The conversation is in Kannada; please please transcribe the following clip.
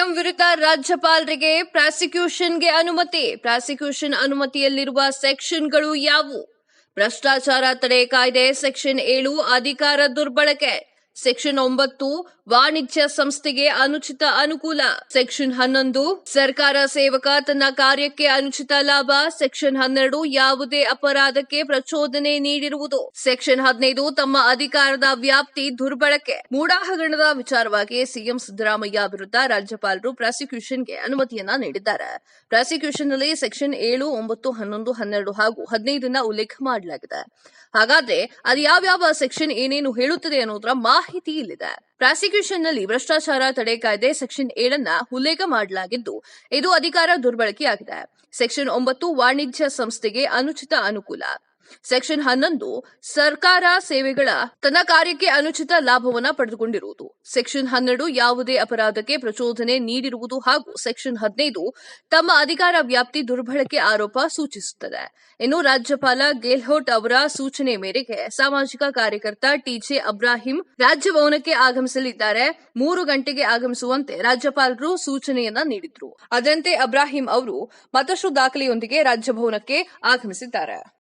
ಸಿಎಂ ವಿರುದ್ಧ ರಾಜ್ಯಪಾಲರಿಗೆ ಪ್ರಾಸಿಕ್ಯೂಷನ್ಗೆ ಅನುಮತಿ. ಪ್ರಾಸಿಕ್ಯೂಷನ್ ಅನುಮತಿಯಲ್ಲಿರುವ ಸೆಕ್ಷನ್ಗಳು ಯಾವುವು? ಭ್ರಷ್ಟಾಚಾರ ತಡೆ ಕಾಯ್ದೆ ಸೆಕ್ಷನ್ ಏಳು ಅಧಿಕಾರ ದುರ್ಬಳಕೆ. ಸೆಕ್ಷನ್ ಒಂಬತ್ತು, ವಾಣಿಜ್ಯ ಸಂಸ್ಥೆಗೆ ಅನುಚಿತ ಅನುಕೂಲ. ಸೆಕ್ಷನ್ ಹನ್ನೊಂದು, ಸರ್ಕಾರ ಸೇವಕ ತನ್ನ ಕಾರ್ಯಕ್ಕೆ ಅನುಚಿತ ಲಾಭ. ಸೆಕ್ಷನ್ ಹನ್ನೆರಡು, ಯಾವುದೇ ಅಪರಾಧಕ್ಕೆ ಪ್ರಚೋದನೆ ನೀಡಿರುವುದು. ಸೆಕ್ಷನ್ ಹದಿನೈದು, ತಮ್ಮ ಅಧಿಕಾರದ ವ್ಯಾಪ್ತಿ ದುರ್ಬಳಕೆ. ಮೂಡಾ ಹಗರಣದ ವಿಚಾರವಾಗಿ ಸಿಎಂ ಸಿದ್ದರಾಮಯ್ಯ ವಿರುದ್ಧ ರಾಜ್ಯಪಾಲರು ಪ್ರಾಸಿಕ್ಯೂಷನ್ಗೆ ಅನುಮತಿಯನ್ನ ನೀಡಿದ್ದಾರೆ. ಪ್ರಾಸಿಕ್ಯೂಷನ್ನಲ್ಲಿ ಸೆಕ್ಷನ್ ಏಳು, ಒಂಬತ್ತು, ಹನ್ನೊಂದು, ಹನ್ನೆರಡು ಹಾಗೂ ಹದಿನೈದನ್ನ ಉಲ್ಲೇಖ ಮಾಡಲಾಗಿದೆ. ಹಾಗಾದ್ರೆ ಅದು ಯಾವ್ಯಾವ ಸೆಕ್ಷನ್ ಏನೇನು ಹೇಳುತ್ತದೆ ಅನ್ನೋದರ ಮಾಹಿತಿ ಇಲ್ಲಿದೆ. ಪ್ರಾಸಿಕ್ಯೂಷನ್ನಲ್ಲಿ ಭ್ರಷ್ಟಾಚಾರ ತಡೆ ಕಾಯ್ದೆ ಸೆಕ್ಷನ್ ಏಳನ್ನ ಉಲ್ಲೇಖ ಮಾಡಲಾಗಿದ್ದು, ಇದು ಅಧಿಕಾರ ದುರ್ಬಳಕೆಯಾಗಿದೆ. ಸೆಕ್ಷನ್ ಒಂಬತ್ತು ವಾಣಿಜ್ಯ ಸಂಸ್ಥೆಗೆ ಅನುಚಿತ ಅನುಕೂಲ. ಸೆಕ್ಷನ್ ಹನ್ನೊಂದು ಸರ್ಕಾರ ಸೇವೆಗಳ ತನ್ನ ಕಾರ್ಯಕ್ಕೆ ಅನುಚಿತ ಲಾಭವನ್ನ ಪಡೆದುಕೊಂಡಿರುವುದು. ಸೆಕ್ಷನ್ ಹನ್ನೆರಡು ಯಾವುದೇ ಅಪರಾಧಕ್ಕೆ ಪ್ರಚೋದನೆ ನೀಡಿರುವುದು ಹಾಗೂ ಸೆಕ್ಷನ್ ಹದಿನೈದು ತಮ್ಮ ಅಧಿಕಾರ ವ್ಯಾಪ್ತಿ ದುರ್ಬಳಕೆ ಆರೋಪ ಸೂಚಿಸುತ್ತದೆ. ಇನ್ನು ರಾಜ್ಯಪಾಲ ಗೆಹ್ಲೋಟ್ ಅವರ ಸೂಚನೆ ಮೇರೆಗೆ ಸಾಮಾಜಿಕ ಕಾರ್ಯಕರ್ತ ಟಿಜೆ ಅಬ್ರಾಹಿಂ ರಾಜ್ಯಭವನಕ್ಕೆ ಆಗಮಿಸಲಿದ್ದಾರೆ. ಮೂರು ಗಂಟೆಗೆ ಆಗಮಿಸುವಂತೆ ರಾಜ್ಯಪಾಲರು ಸೂಚನೆಯನ್ನ ನೀಡಿದ್ರು. ಅದರಂತೆ ಅಬ್ರಾಹಿಂ ಅವರು ಮತ್ತಷ್ಟು ದಾಖಲೆಯೊಂದಿಗೆ ರಾಜ್ಯಭವನಕ್ಕೆ ಆಗಮಿಸಿದ್ದಾರೆ.